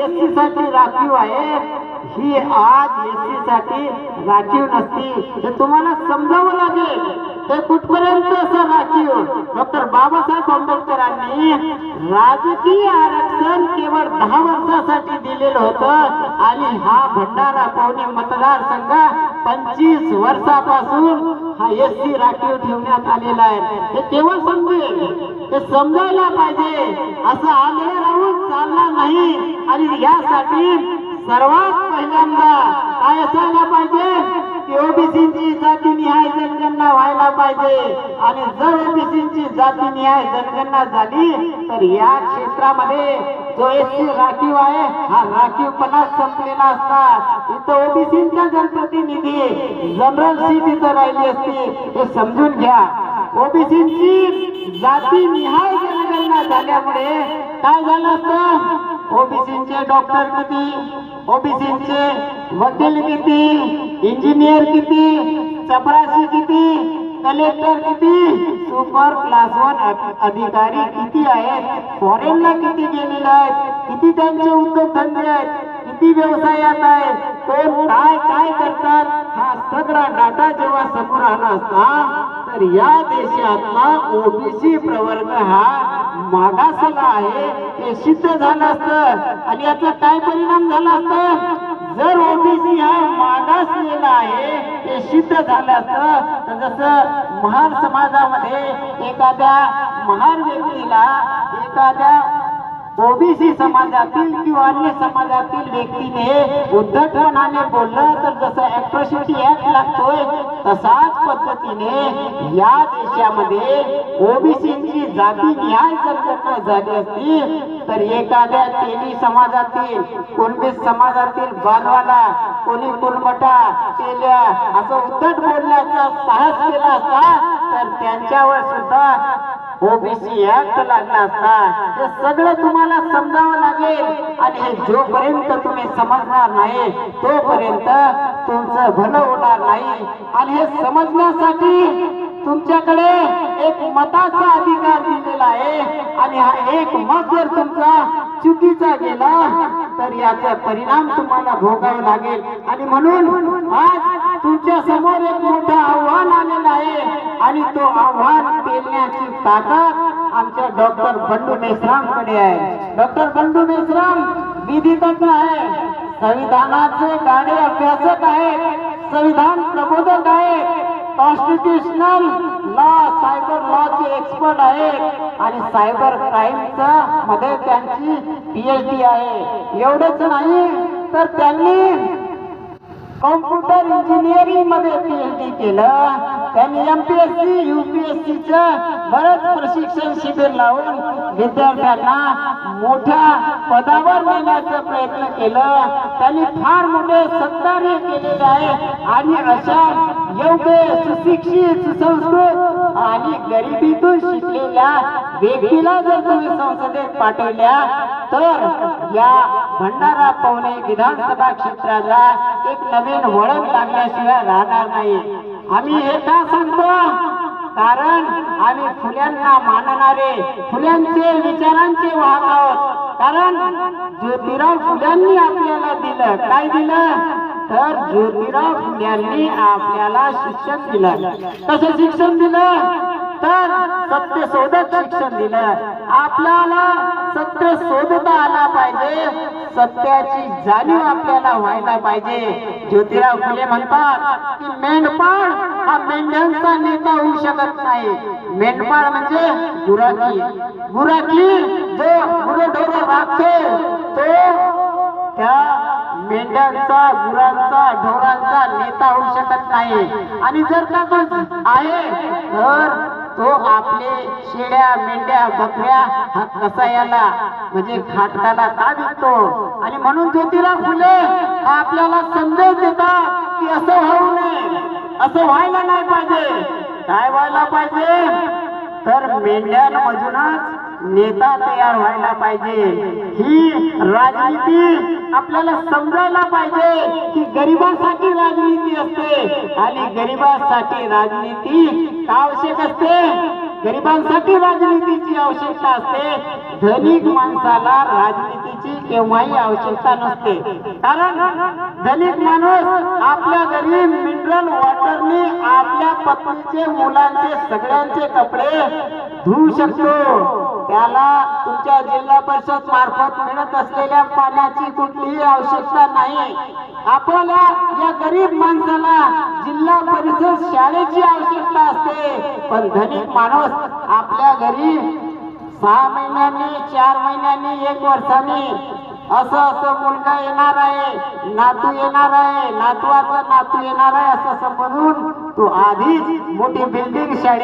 SC साठी राखीव आहे. ही आज एससी साठी राखीव नसती. हे तुम्हाला समजावं लागेल. ते कुठपर्यंत असं राखीव? डॉक्टर बाबासाहेब आंबेडकरांनी राजकीय आरक्षण केवळ दहा वर्षासाठी दिलेलं होतं आणि हा भंडारा पावणे मतदारसंघ पंचवीस वर्षापासून हा एस सी राखीव ठेवण्यात आलेला आहे. हे केव्हा समजेल. हे समजायला पाहिजे. असं आग्रह राहून चालणार नाही. आणि यासाठी सर्वात पहिल्यांदा काय असायला पाहिजे. की ओबीसीची जातीनिहाय जनगणना व्हायला पाहिजे. आणि जर ओबीसीची जातीनिहाय जनगणना झाली तर या क्षेत्रामध्ये जो एस सी राखीव आहे हा राखीवपणा संपलेला असता इथं ओबीसीचा जनप्रतिनिधी जनरल सीट इथं राहिली असती. हे समजून घ्या. ओबीसीची जाती निहाय जनगणना झाल्यामुळे काय झालं असतं? ओबीसीचे डॉक्टर किती? ओबीसीचे वकील किती? इंजिनियर किती? चपराशी किती? कलेक्टर किती? सुपर क्लास वन अधिकारी किती आहेत? फॉरेनला किती गेलेले आहेत? किती त्यांचे उद्योगधंदे आहेत? किती व्यवसायात आहे कोण काय काय करतात? हा सगळा डाटा जेव्हा समोर आला असता तर या देशातला ओबीसी प्रवर्ग हा मागासला आहे हे सिद्ध झालं असतं. आणि याचा काय परिणाम झाला असतं? जर ओबीसी हा मागासलेला आहे हे सिद्ध झालं असतं. तर जसं महार समाजामध्ये एखाद्या महार व्यक्तीला एखाद्या ओबीसी समाजातील किंवा अन्य समाजातील व्यक्तीने उद्धटपणाने बोललं तर जसं ऍट्रॉसिटी ऍक्ट लागतोय तसाच पद्धतीने या देशामध्ये ओबीसीची जाती निहाय जर घटना झाली असती तर एखाद्या तेली समाजातील कुणबी समाजातील बांधवाला कोणी कुलमटा तेल्या असं उद्धट बोलण्याचा साहस केला असता तर त्यांच्यावर सुद्धा ओबीसी ऍक्ट लागला असता. हे सगळं तुम्हाला समजावं लागेल. आणि हे जोपर्यंत तुम्ही समजणार नाही तोपर्यंत तुमचं भलं होणार नाही. आणि हे समजण्यासाठी तुमच्याकडे एक मताचा अधिकार दिलेला आहे. आणि हा एक मत जर तुमचा चुकीचा गेला तर याचा परिणाम तुम्हाला भोगावा लागेल. आणि म्हणून आज तुमच्यासमोर एक मोठं आव्हान आलेलं आहे आणि तो आव्हान पेलण्याची ताकद आमच्या डॉक्टर बंडू मेश्रामकडे आहे. डॉक्टर बंडू मेश्राम विधितज्ञ आहे. संविधानाचे गाडे अभ्यासक आहेत. संविधान प्रबोधक आहेत. कॉन्स्टिट्युशनल लॉ सायबर लॉचे एक्सपर्ट आहेत. आणि सायबर क्राईमचा मध्ये त्यांची पीएचडी आहे. एवढंच नाही तर त्यांनी कॉम्प्युटर इंजिनिअरिंगमध्ये पीएचडी केलं. त्यांनी एमपीएससी च बरंच प्रशिक्षण शिबिर लावून विद्यार्थ्यांना मोठ्या पदावर नेण्याचा प्रयत्न केलं. त्यांनी फार मोठे सत्कार्य केलेले आहे. आणि अशा योग्य सुशिक्षित सुसंस्कृत आणि गरिबीतून शिकलेल्या व्यक्तीला जर तुम्ही संसदेत पाठवल्या तर या भंडारा पवणे विधानसभा क्षेत्राला एक नवीन वळण लागल्याशिवाय राहणार नाही. आम्ही हे का सांगतो? कारण आम्ही फुल्यांना मानणारे फुल्यांचे विचारांचे वाहक आहोत. कारण ज्योतिराव फुल्यांनी आपल्याला दिलं. काय दिलं? तर ज्योतिराव फुल्यांनी आपल्याला शिक्षण दिलं. कसं शिक्षण दिलं? तर सत्य शोधत शिक्षण दिलं. आपल्याला सत्य शोधता आला पाहिजे. सत्याची जाणीव आपल्याला व्हायला पाहिजे. ज्योतिराव फुले म्हणतात की मेंढपाळ हा मेंढ्यांचा नेता होऊ शकत नाही. मेंढपाळ म्हणजे गुराखी. गुराखी जो गुरढोर राखतो. मेंढ्यांचा गुरांचा ढोरांचा नेता होऊ शकत नाही. आणि जर का तो आहे तर तो आपले शेळ्या मेंढ्या बकऱ्या हा कसायाला म्हणजे खाटकाला का विकतो? आणि म्हणून ज्योतिराव फुले आपल्याला संदेश देतात की असं होऊ नये असं व्हायला नाही पाहिजे. काय व्हायला पाहिजे? तर मेंढ्यांमधूनच नेता तयार व्हायला पाहिजे. ही राजनीती आपल्याला समजायला पाहिजे की गरिबांसाठी राजनीती असते आणि गरिबांसाठी राजनीती का आवश्यक असते. गरिबांसाठी राजनीतीची आवश्यकता असते. धनिक माणसाला राजनीतीची केव्हाही आवश्यकता नसते. कारण धनिक माणूस आपल्या घरी मिनरल वॉटरने आपल्या पत्नीचे मुलांचे सगळ्यांचे कपडे धुवू शकतो. त्याला तुमच्या जिल्हा परिषद मार्फत मिळत असलेल्या पाण्याची कुठलीही आवश्यकता नाही. आपल्याला या गरीब माणसाला जिल्हा परिषद शाळेची आवश्यकता असते. पण धनिक माणूस आपल्या घरी सहा महिन्यांनी चार महिन्यांनी एक वर्षांनी असं असं मुलगा येणार आहे नातू येणार आहे नातवाचा नातू येणार आहे असं समजून तो आधीच मोठी बिल्डिंग शाळेत